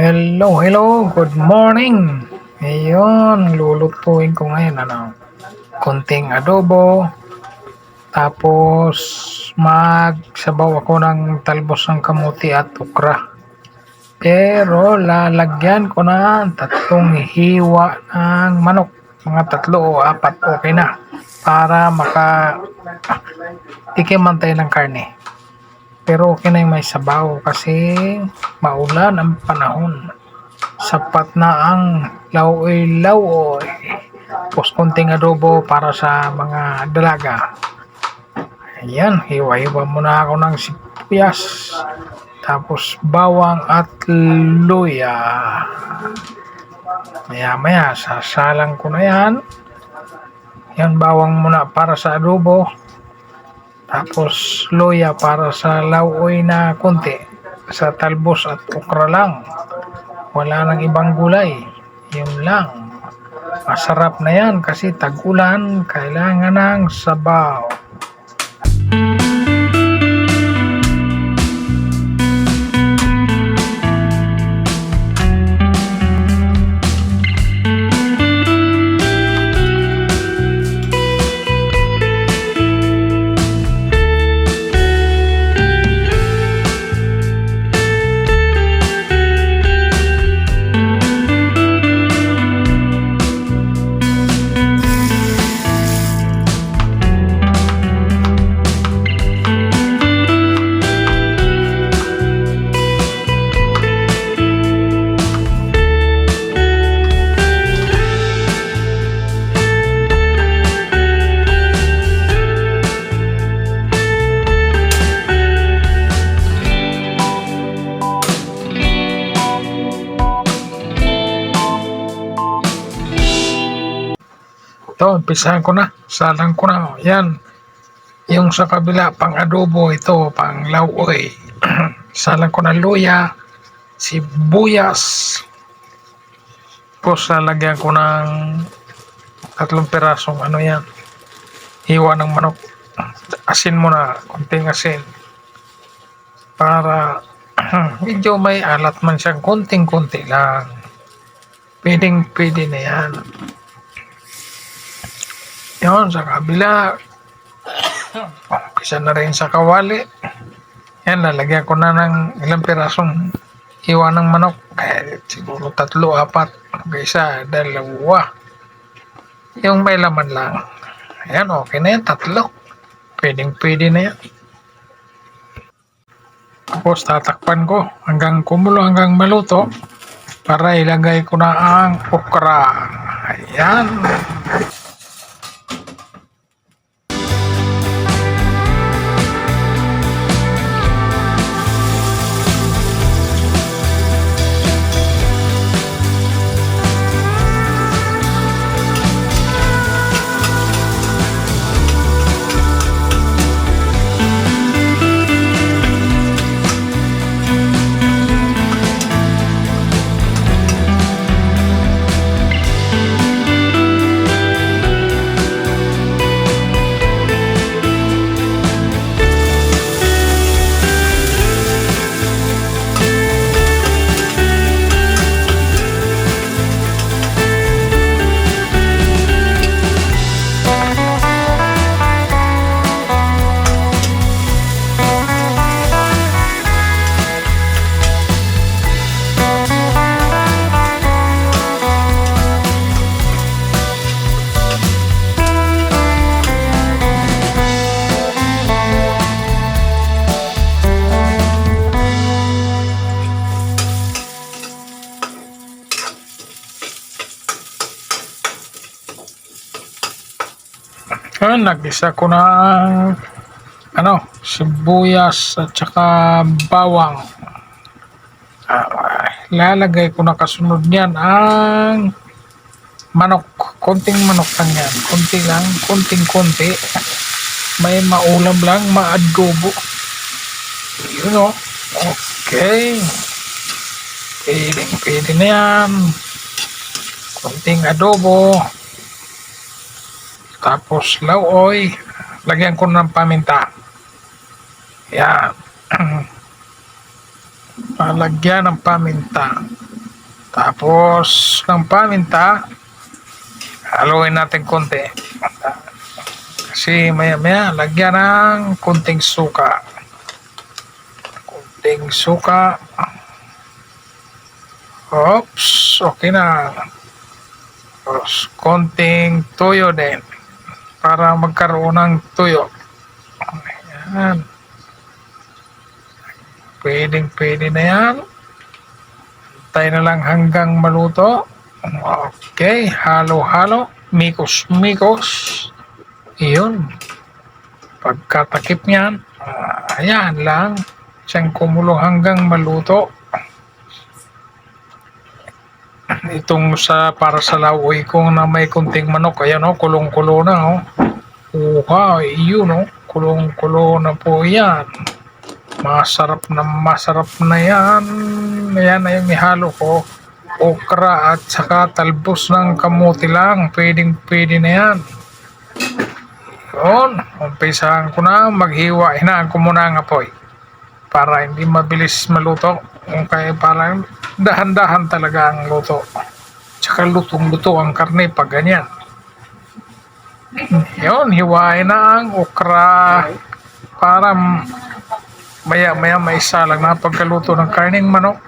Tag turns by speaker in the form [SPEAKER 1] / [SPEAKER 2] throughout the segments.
[SPEAKER 1] Hello, hello, good morning. Ngayon, lulutuin ko ngayon ano, konting adobo. Tapos magsabaw ako ng talbos ng kamuti at okra. Pero lalagyan ko na tatlong hiwa ng manok. Mga tatlo o apat okay na. Para maka tayo ng karne. Pero okay na yung may sabaw kasi maulan ang panahon. Sapat na ang lawoy-lawoy. Tapos konting adobo para sa mga dalaga. Ayan, hiwa-hiwa muna ako ng sibuyas. Tapos bawang at luya. Maya-maya, sasalang ko na yan. Yan, bawang muna para sa adobo. Tapos luya para sa lauoy na konti. Sa talbos at okra lang. Wala nang ibang gulay. Yun lang. Masarap na yan kasi tag-ulan. Kailangan ng sabaw. Umpisahan ko na. Salang ko na. Yan. Yung sa kabila, pang adobo ito, pang lauoy. Salang ko na luya, sibuyas. Tapos lalagyan ko ng tatlong pirasong ano yan. Hiwa ng manok. Asin mo na, konting asin. Para medyo may alat man siyang konting-konti lang. Pwedeng pwede na yan. Yun, sa kabila. Isa na rin sa kawali. Yan, lalagyan ko na ng ilang pirasong hiwa ng manok. Eh, siguro tatlo, apat. Isa, dalawa. Yung may laman lang. Ayan, okay na yan. Tatlo. Pwedeng pwede na yan. Tapos tatakpan ko hanggang kumulo, hanggang maluto. Para ilagay ko na ang okra. Ayan. Ayun, nag-isa ko ng ano, sibuyas at saka bawang. Ah, lalagay ko na kasunod niyan ang manok. Konting manok lang yan. Konti lang, konting-konti. May maulam lang, maadobo. Yun o. Okay. Pwede, pwede na yan. Konting adobo. Tapos lauoy. Lagyan ko ng paminta. Yan. Palagyan ng paminta. Tapos ng paminta, haluin natin konti. Kasi maya maya, lagyan ng konting suka. Konting suka. Oops, okay na. Tapos konting tuyo din. Para magkaroon ng tuyo. Ayan. Pwedeng pwede na yan. Tayo na lang hanggang maluto. Okay, halo-halo. Mikos-mikos. Iyon. Pagkatakip niyan, ayan lang. Siyang kumulo hanggang maluto. Itong sa para sa lawoy ko na may kunting manok. Ayan o, kulong-kulo na o. Uha, iyon o. Kulong-kulo na po yan. Masarap na masarap na yan. Ayan na yung ihalo ko. Okra at saka talbos ng kamuti lang. Pwedeng pwede na yan. Yun. Umpisahan ko na. Maghiwa. Hinaan ko muna ang apoy. Para hindi mabilis maluto. Kaya parang dahan-dahan talaga ang luto. Tsaka lutong-luto ang karne pag ganyan. Yun. Hiwain na ang okra. Para maya-maya maisa lang na pagkaluto ng karning manok.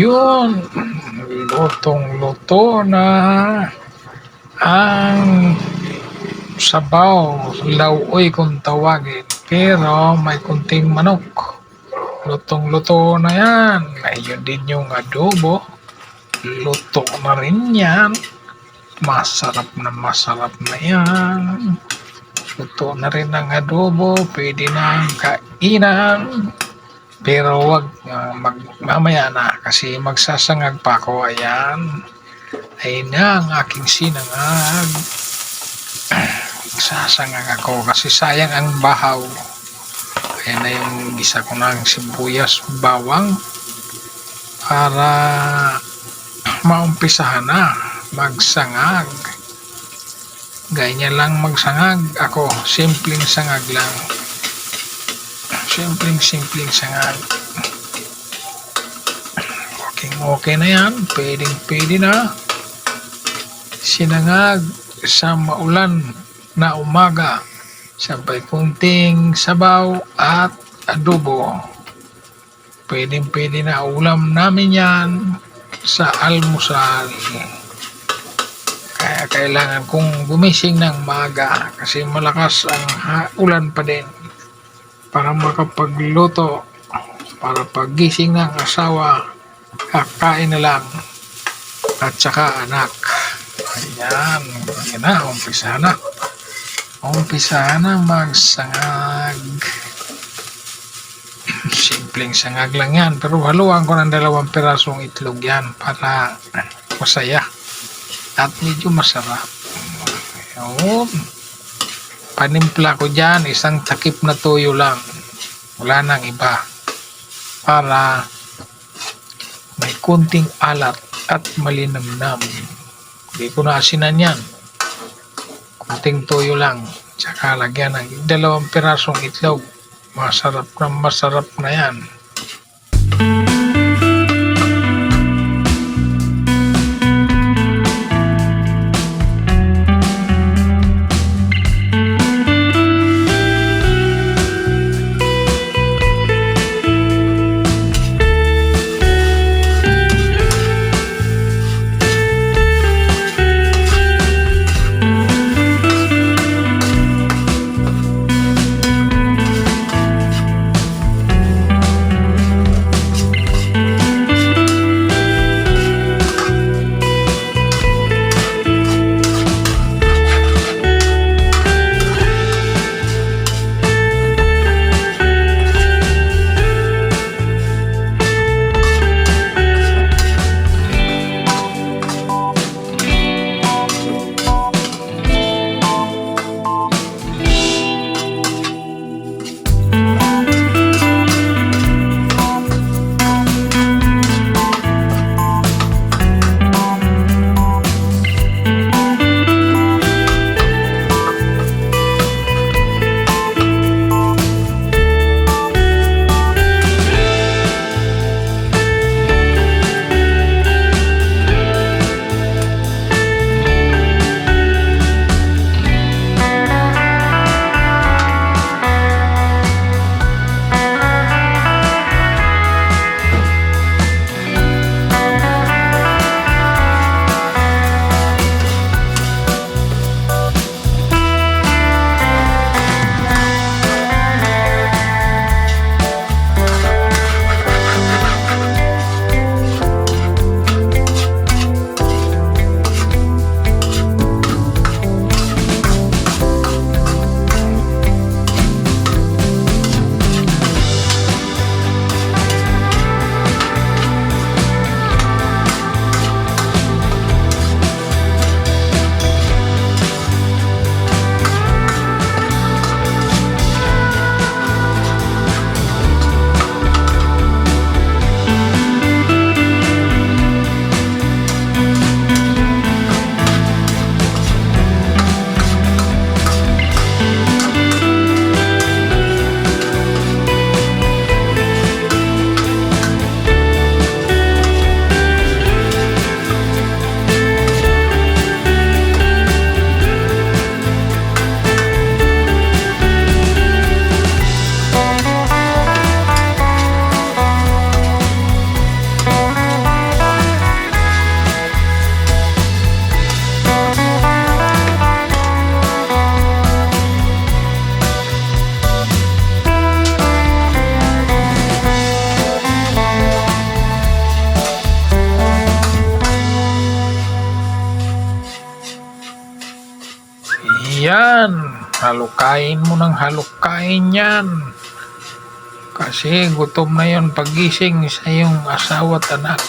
[SPEAKER 1] Ayun, lutong-luto na ang sabaw, lauoy kung tawagin. Pero may kunting manok. Lutong-luto na yan. Ayun din yung adobo. Luto na rin yan. Masarap na masarap na yan. Luto na rin ang adobo. Pwede na ang kainan. Pero wag ah, mag, mamaya na kasi magsasangag pa ako. Ayan. Ayun na ang aking sinangag. Magsasangag ako kasi sayang ang bahaw. Ayan na yung gisa ko ng sibuyas bawang para maumpisahan na magsangag. Ganyan lang magsangag. Ako, simpleng sangag lang. Simpleng simpleng sangag. Okay, okay na yan. Pwedeng pwede na. Sinangag sa maulan na umaga. Sabay kunting sabaw at adobo. Pwedeng pwede na ulam namin yan sa almusal. Kaya kailangan kong gumising ng maga kasi malakas ang ulan pa din para makapagluto para pagising ng asawa kakain na lang. At saka anak. Ayan yan na umpisa na. Umpisa na magsangag. Simpleng sangag lang yan pero haluan ko ng dalawang pirasong itlog yan para masaya at medyo masarap. Ayun panimpla ko dyan isang takip na tuyo lang. Wala nang iba. Para may kunting alat at malinamnam. Hindi ko na asinan yan. Kunting tuyo lang tsaka lagyan ng dalawang pirasong itlog. Masarap na masarap na yan Yan, halukain mo ng halukain yan. Kasi gutom na yon pagising sa iyong asawa at anak.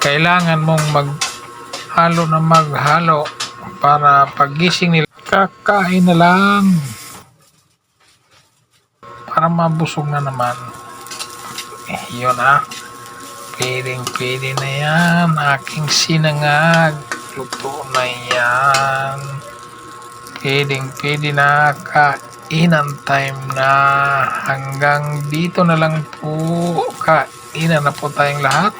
[SPEAKER 1] Kailangan mong maghalo na maghalo para pagising nila kakain na lang para mabusog na naman. Eh, yun ah. Pwedeng pwede na yan. Aking sinangag. Luto na yan. Pwedeng pwede na kainan time na. Hanggang dito na lang po. Kainan na po tayong lahat.